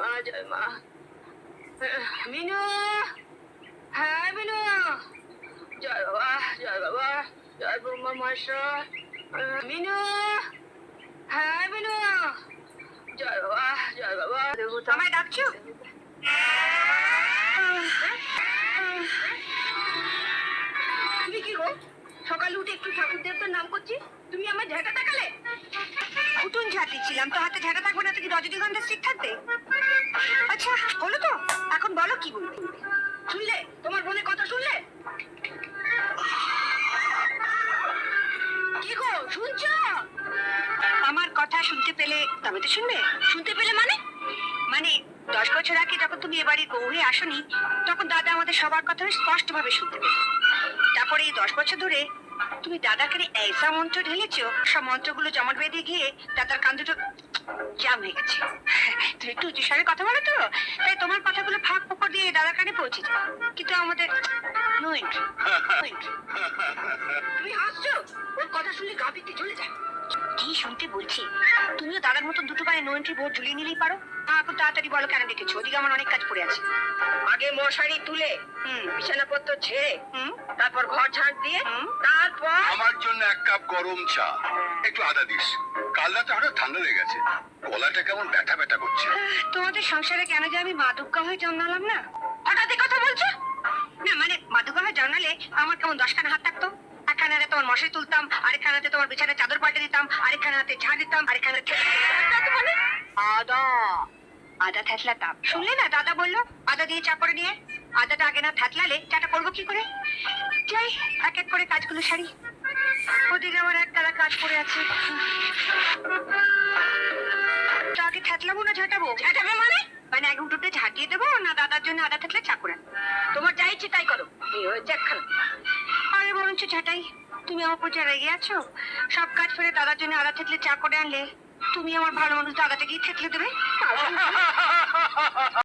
মারা যায় মা মিনু হ্যাঁ মিনু জয় বাবা জয় বাবা জয় ব্রহ্মা মহেশ্বর মিনু হ্যাঁ মিনু জয় বাবা জয় বাবা আমায় ডাকছো তুমি কি গো সকালে উঠে একটু ঠাকুর দেবতার নাম করছি তুমি আমার ঝাঁটা তাকালে উঠুন ঝাঁটিছিলাম তো হাতে ঝাঁটা থাকব না তো কি রজনীগন্ধা স্টিক থাকবে কি বলবে শুনলে? তোমার বোনের কথা শুনলে? কি গো, শুনছো? আমার কথা শুনতে পেলে, তবে তো শুনবে। শুনতে পেলে মানে? মানে দশ বছর আগে যখন তুমি এ বাড়ির বউ হয়ে আসনি, তখন দাদা আমাদের সবার কথা স্পষ্ট ভাবে শুনতে পেল। তারপরে এই দশ বছর ধরে তুমি দাদাকে এইসা মন্ত্র ঢেলেছো। সব মন্ত্রগুলো জমাট বেঁধে গিয়ে দাদার কান দুটো জাম হয়ে গেছে। একটু উঁচু স্বরে কথা বলো তো? তাই তোমার কথাগুলো ফাঁক ফোকর দিয়ে দাদার কানে পৌঁছে যায় কিন্তু আমাদের নো এন্ট্রি। তুমি হাসছো? ওর কথা শুনলে গা চলে যায়। কি শুনতে বলছি? তুমিও দাদার মতন দুটো পায়ে নো এন্ট্রি বোর্ড ঝুলিয়ে নিলেই পারো? এখন তাড়াতাড়ি বলো কেন ডেকেছো? ওদিকে আমার অনেক কাজ পড়ে আছে। আগে মশারি তুলে হুম। বিছানাপত্র ছেড়ে হুম। তারপর ঘর ঝাঁট দিয়ে তারপর আমার জন্য এক কাপ গরম চা। একটু আদা দিস। কাল রাতে হঠাৎ ঠান্ডা লেগে গেছে। গলাটা কেমন ব্যথা ব্যথা করছে। তোমাদের সংসারে কেন যে আমি মা দুর্গা হয়ে জন্মালাম না? হঠাৎ কথা বলছো? না মানে মা দুর্গা হয়ে জন্মালে আমার কেমন দশখানা হাত থাকতো? একখানা হাতে তোমার মশারি তুলতাম, আরেকখানা হাতে তোমার বিছানায় চাদর পাল্টে দিতাম, আরেকখানা হাতে ঝাড় দিতাম, আরেকখানা হাতে আদা। আদা থ্যাতলাতাম শুনলে না, দাদা বলল, আদা দিয়ে চা করে নিয়ে। আদাটা আগে না থ্যাতলালে চাটা করব কি করে? যাই, এক এক করে কাজগুলো সারি। ওদিকে আমার এক কাজ পড়ে আছে। তা আগে থ্যাতলাবো না ঝাঁটাবো? ঝাঁটাবে মানে? মানে এক উঠোতে ঝাঁটিয়ে দেবো না দাদার জন্য আদা থাকলে চা করে আনব? তোমার যা ইচ্ছে তাই করো। আরে বরঞ্চ ঝাঁটাই। তুমি আমার উপর যা রেগে আছো, সব কাজ ফেলে দাদার জন্য আদা থাকলে চা করে আনলে, তুমি আমার ভালো মানুষ দাদাটা গিয়ে থেতলে দেবে?